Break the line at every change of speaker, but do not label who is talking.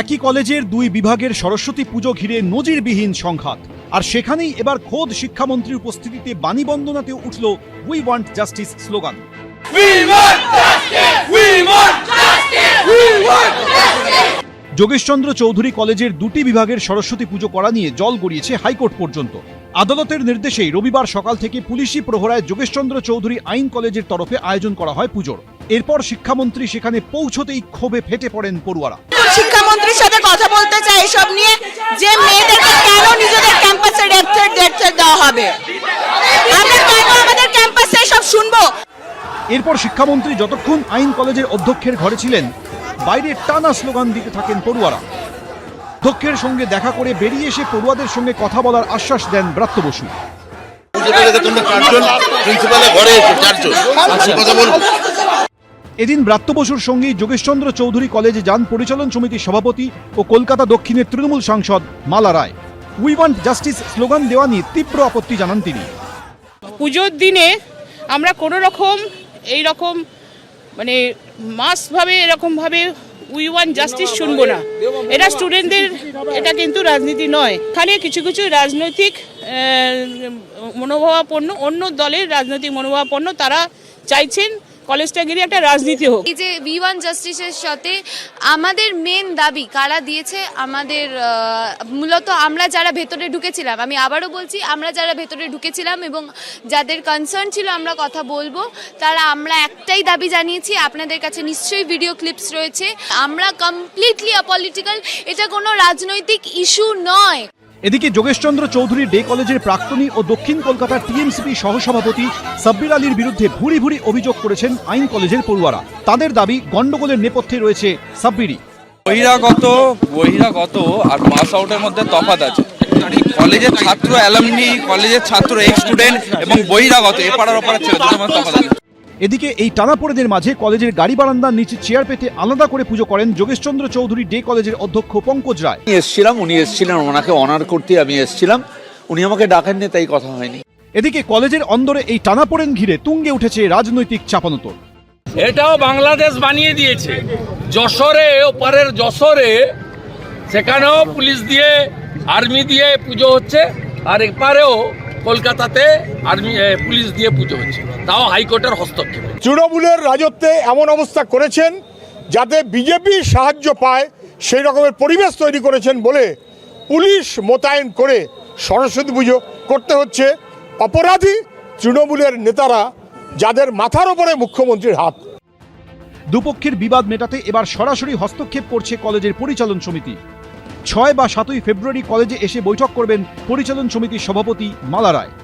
একই কলেজের দুই বিভাগের সরস্বতী পুজো ঘিরে নজিরবিহীন সংঘাত। আর সেখানেই এবার খোদ শিক্ষামন্ত্রীর উপস্থিতিতে বাণী বন্দনাতে উঠল we want justice slogan. Jogeshchandra Chowdhury কলেজের দুটি বিভাগের সরস্বতী পুজো করা নিয়ে জল গড়িয়েছে হাইকোর্ট পর্যন্ত। আদালতের নির্দেশেই রবিবার সকাল থেকে পুলিশি প্রহরায় যোগেশচন্দ্র চৌধুরী আইন কলেজের তরফে আয়োজন করা হয় পুজোর। এরপর শিক্ষামন্ত্রী সেখানে পৌঁছতেই ক্ষোভে ফেটে পড়েন পড়ুয়ারা।
শিক্ষামন্ত্রীর সাথে কথা বলতে চাই এসব নিয়ে। যে মেয়েদেরকে কেন নিজেদের ক্যাম্পাসে রেপচার ডেপচার দেওয়া হবে? আমরা কেন আমাদের ক্যাম্পাসে সব শুনব?
এরপর শিক্ষামন্ত্রী যতক্ষণ আইন কলেজের অধ্যক্ষের ঘরে ছিলেন বাইরে টানা স্লোগান দিতে থাকেন পড়ুয়ারা। অধ্যক্ষের সঙ্গে দেখা করে বেরিয়ে এসে পড়ুয়াদের সঙ্গে কথা বলার আশ্বাস দেন ব্রাত্য বসু।
প্রিন্সিপালের ঘরে এসো চারজন। কথা বলব
এদিন ব্রাত্য বসুর সঙ্গেই যোগেশচন্দ্র চৌধুরী কলেজে যান পরিচালন সমিতির সভাপতি ও কলকাতা দক্ষিণের তৃণমূল সাংসদ Mala Roy. We want justice slogan দেওয়া নিয়ে তীব্র আপত্তি জানান তিনি।
পুজোর দিনে আমরা কোনো রকম এই রকম মানে মাসভাবে এরকমভাবে উই ওয়ান জাস্টিস শুনব না। এটা স্টুডেন্টদের এটা কিন্তু রাজনীতি নয়। এখানে কিছু কিছু রাজনৈতিক মনোভাবাপন্ন, অন্য দলের রাজনৈতিক মনোভাবাপন্ন তারা চাইছেন কলেজটা একটা রাজনীতি হোক।
এই যে ভি ওয়ান জাস্টিসের সাথে আমাদের মেন দাবি কারা দিয়েছে, আমাদের মূলত আমরা যারা ভেতরে ঢুকেছিলাম, আমি আবারও বলছি, আমরা যারা ভেতরে ঢুকেছিলাম এবং যাদের কনসার্ন ছিল আমরা কথা বলব, তারা আমরা একটাই দাবি জানিয়েছি, আপনাদের কাছে নিশ্চয়ই ভিডিও ক্লিপস রয়েছে। আমরা কমপ্লিটলি অপলিটিক্যাল এটা কোনো রাজনৈতিক ইস্যু নয়।
এদিকে যোগেশচন্দ্র চৌধুরী ডে কলেজের প্রাক্তনী ও দক্ষিণ কলকাতার টিএমসিপি সহসভাপতি সাব্বির আলীর বিরুদ্ধে ভুরি ভুরি অভিযোগ করেছেন আইন কলেজের পড়ুয়ারা। তাদের দাবি গন্ডগোলের নেপথ্যে রয়েছে সাব্বিরই।
বহিরাগত বহিরাগত আর মাস আউটের মধ্যে তফাৎ আছে। কলেজের ছাত্র অ্যালামনি কলেজের ছাত্র এক্স স্টুডেন্ট এবং বহিরাগত এপাড়ার ওপাড়ার ছেলে তফাৎ আছে।
এদিকে এই টানাপোড়েনের মাঝে কলেজের গাড়ি বারান্দার নিচে চেয়ার পেতে আলাদা করে পুজো করেন যোগেশচন্দ্র চৌধুরী ডে কলেজের অধ্যক্ষ পঙ্কজ রায়।
আমি এসছিলাম উনি এসছিলেন ওনাকে অনার করতে আমি এসছিলাম। উনি আমাকে ডাকেননি তাই কথা হয়নি।
এদিকে কলেজের অন্দরে এই টানাপোড়েন ঘিরে তুঙ্গে উঠেছে রাজনৈতিক চাপানোতর
এটাও বাংলাদেশ বানিয়ে দিয়েছে। যশোরে ওপারের যশোরে সেখানেও পুলিশ দিয়ে আর্মি দিয়ে পুজো হচ্ছে আর এপারেও কলকাতাতে আর্মি পুলিশ দিয়ে পুজো হচ্ছে। তাও হাইকোর্টের হস্তক্ষেপ।
তৃণমূলের রাজত্বে এমন অবস্থা করেছেন যাতে বিজেপি সাহায্য পায় সেই রকমের পরিবেশ তৈরি করেছেন বলে পুলিশ মোতায়েন করে সরস্বতী পুজো করতে হচ্ছে। অপরাধী তৃণমূলের নেতারা যাদের মাথার ওপরে মুখ্যমন্ত্রীর হাত।
দুপক্ষের বিবাদ মেটাতে এবার সরাসরি হস্তক্ষেপ করছে কলেজের পরিচালন সমিতি। ছয় বা সাতই ফেব্রুয়ারি কলেজে এসে বৈঠক করবেন পরিচালন সমিতির সভাপতি মালা রায়।